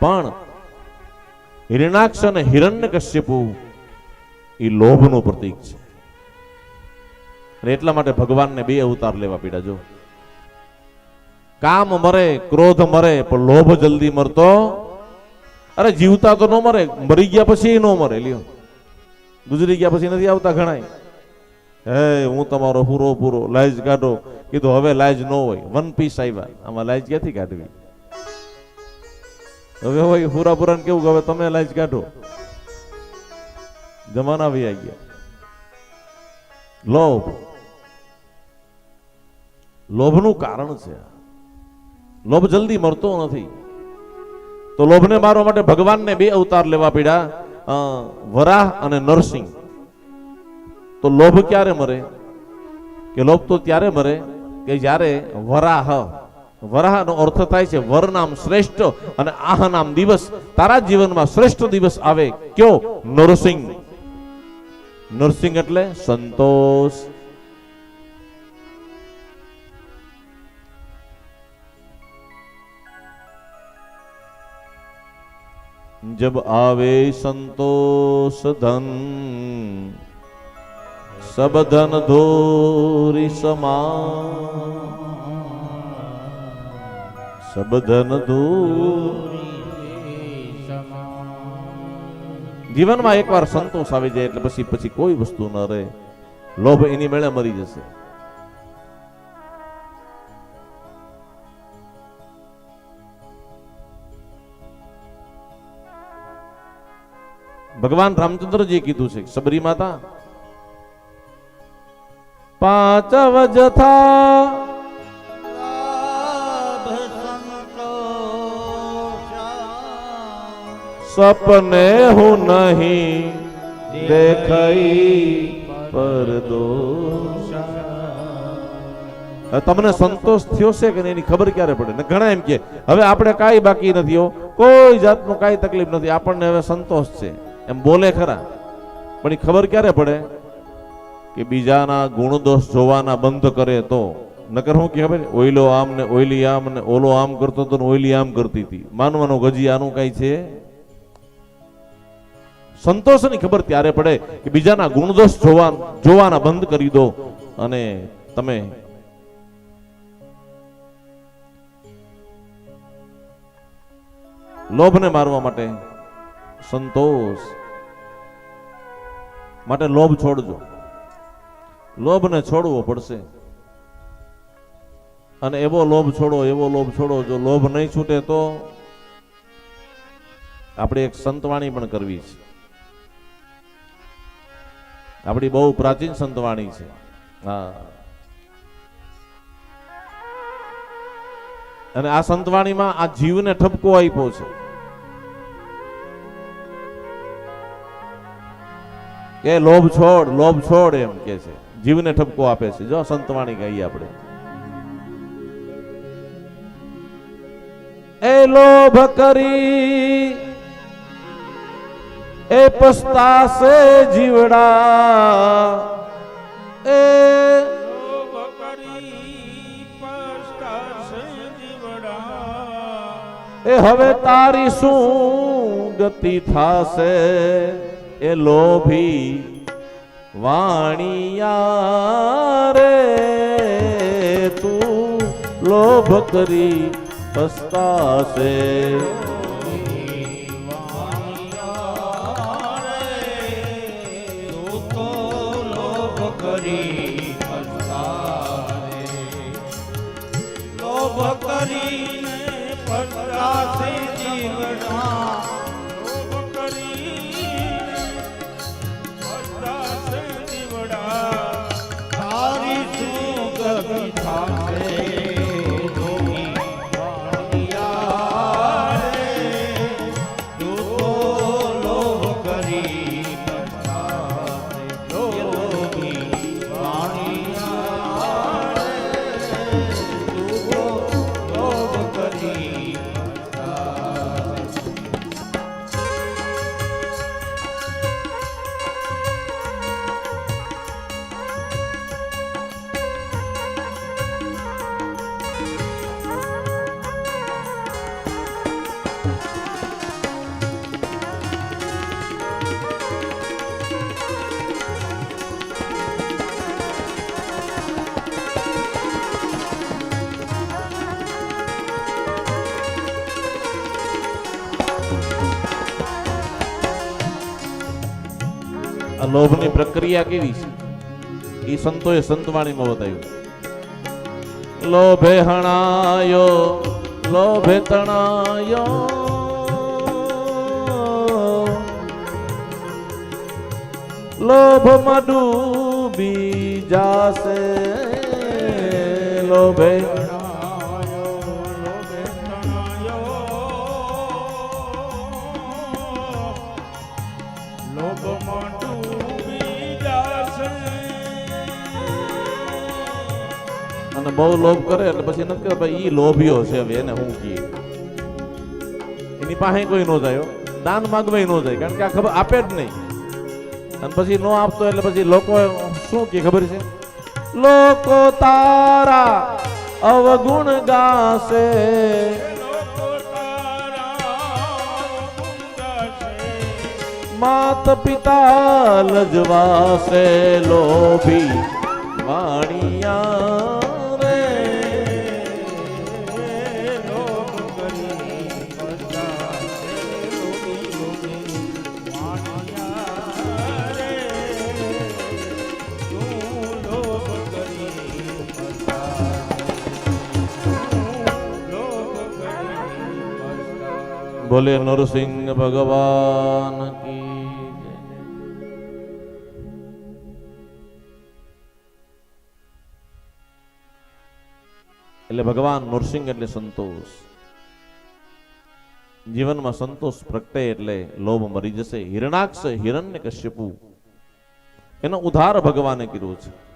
પણ હિરણાક્ષ અને હિરણ્ય કશ્યપુ એ લોભનું પ્રતીક છે. એટલા માટે ભગવાનને બે અવતાર લેવા પીડા જો. કામ મરે, ક્રોધ મરે, પણ લોભ જલ્દી મરતો અરે જીવતા તો ન મરે, મરી ગયા પછી ન મરે, લ્યો. ગુજરી ગયા પછી નથી આવતા ઘણાય. હે, હું તમારો પૂરો પૂરો લાઈજ કાઢો. કીધું, હવે લાઈજ ન હોય. વન પીસ આવ્યા. આમાં લાઈજ ક્યાંથી કાઢવી? હવે હોય પૂરા પૂરા કેવું હવે તમે લાઈજ કાઢો. જમાના આવી ગયા લોભ. લોભનું કારણ છે લોભ જલ્દી મરતો નથી. તો લોભને મારવા માટે ભગવાનને બે અવતાર લેવા પડ્યા વરાહ અને નરસિંહ. તો લોભ ક્યારે મરે? કે લોભ તો ત્યારે મરે કે જ્યારે વરાહ. વરાહનો અર્થ થાય છે વર નામ શ્રેષ્ઠ અને આહ નામ દિવસ. તારા જીવનમાં શ્રેષ્ઠ દિવસ આવે કયો? નરસિંહ. નરસિંહ એટલે સંતોષ. જબ આવે સંતોષ ધન, સબ ધન ધોરી સમા સબધન જીવનમાં એકવાર સંતોષ આવી જાય એટલે પછી પછી કોઈ વસ્તુ ન રહે. લોભ એની મેળે મરી જશે. ભગવાન રામચંદ્રજી કીધું છે સબરી માતા પાંચ વજથા સપને હું નહીં દેખાઈ પર તમને સંતોષ થયો છે કે એની ખબર ક્યારે પડે? ને ઘણા એમ કે, હવે આપણે કાંઈ બાકી નથી કોઈ જાતનું કાંઈ તકલીફ નથી. આપણને હવે સંતોષ છે. એમ બોલે ખરા. પણ એ ખબર ક્યારે પડે? કે બીજાના ગુણ દોષ જોવાના બંધ કરે તો. નકર હું કે ખબર? ઓઈલો આમ ને ઓઈલી આમ ને ઓલો આમ કરતો હતો ને ઓઈલી આમ કરતી હતી. માનવાનો ગજી આનું કઈ છે? સંતોષની ખબર ત્યારે પડે કે બીજાના ગુણદોષ જોવા જોવાના બંધ કરી દો. અને તમે લોભને મારવા માટે સંતોષ માટે લોભ છોડજો. લોભને છોડવો પડશે. અને એવો લોભ છોડો, એવો લોભ છોડો, જો લોભ નહીં છૂટે તો આપણે એક સંતવાણી પણ કરવી છે. આપણી બહુ પ્રાચીન સંતવાણી છે. અને આ સંતવાણીમાં આ જીવને ઠપકો આપ્યો છે. કે લોભ છોડ લોભ છોડ એમ કે છે. જીવને ઠપકો આપે છે. જો સંતવાણી કહીએ આપણે. એ લોભ કરી એ પસ્તાશે જીવડા. એ એ હવે તારી શું ગતિ થાશે? એ લોભી વાણિયા તું લોભ કરી પસ્તાશે. લોભ આ લોભની પ્રક્રિયા કેવી છે? એ સંતોએ સંતવાણીમાં બતાવ્યું. લોભે હણાયો, લોભે તણાયો. લોભમાં ડૂબી જાશે, લોભે અને બહુ લોભ કરે એટલે પછી નથી કે ભાઈ, ઈ લોભીઓ છે એને હું કહીએ એની પાસે કોઈ નો જાય દાન માગવા નો જાય, કારણ કે આ ખબર આપે જ નહીં. અને પછી નો આપતો એટલે પછી લોકો શું કે ખબર છે? લોકો તારા અવગુણ ગાશે. માત પિતા લજવાશે લોભી. વાણિયા બોલે નરસિંહ ભગવાન કી એટલે ભગવાન નરસિંહ એટલે સંતોષ. જીવનમાં સંતોષ પ્રગટે એટલે લોભ મરી જશે. હિરણાક્ષ હિરણ્ય કશ્યપુ. એનો ઉધાર ભગવાને કર્યો છે.